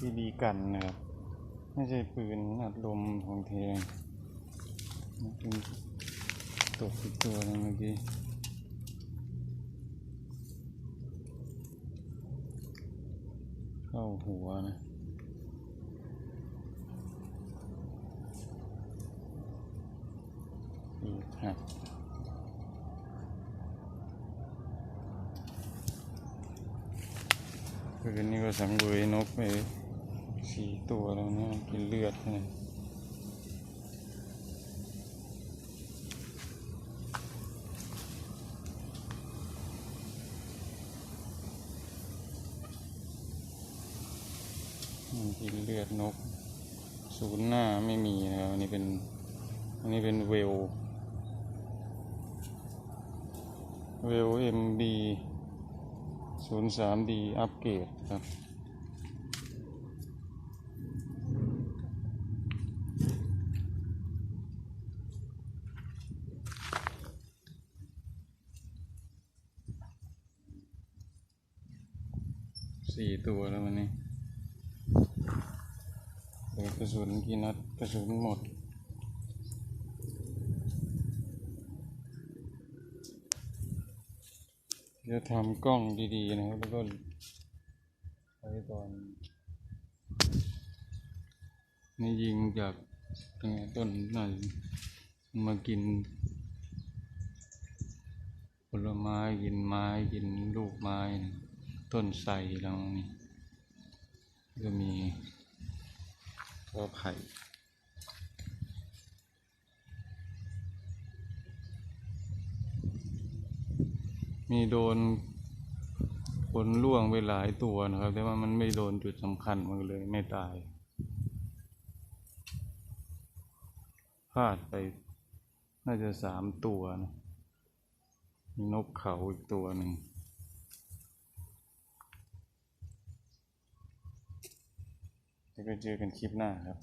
บีบีกันนะครับไม่ใช่ปืนอัดลมของแทงเป็นตกอีกตัวนึงเมื่อกี้เข้าหัวนะอีกหักคืนนี้ก็สังเวยนกไป สี่ตัวแล้วเนี่ยกินเลือดเนี่ยมันกินเลือดนก ศูนย์หน้าไม่มีนะครับอันนี้เป็น อันนี้เป็นเวล เวลเอ็มบีศูนย์สามดีอัปเกรดครับ สี่ตัวแล้ววันนี้เกระสุนกี่นัดกระสุนหมดจะทำกล้องดีๆนะครับ แล้วก็ใช้ตอนนี่ยิงจากตรงต้นหน่อยมากิน ผลไม้กินไม้กินลูกไม้นะ ต้นไทรแล้วนี่ก็มีก็ไผ่มีโดนผลล่วงไปหลายตัวนะครับ แต่ว่ามันไม่โดนจุดสำคัญมันเลยไม่ตายพลาดไปน่าจะสามตัวนะมีนกเขาอีกตัวหนึ่ง แล้วก็เจอกันคลิปหน้าครับ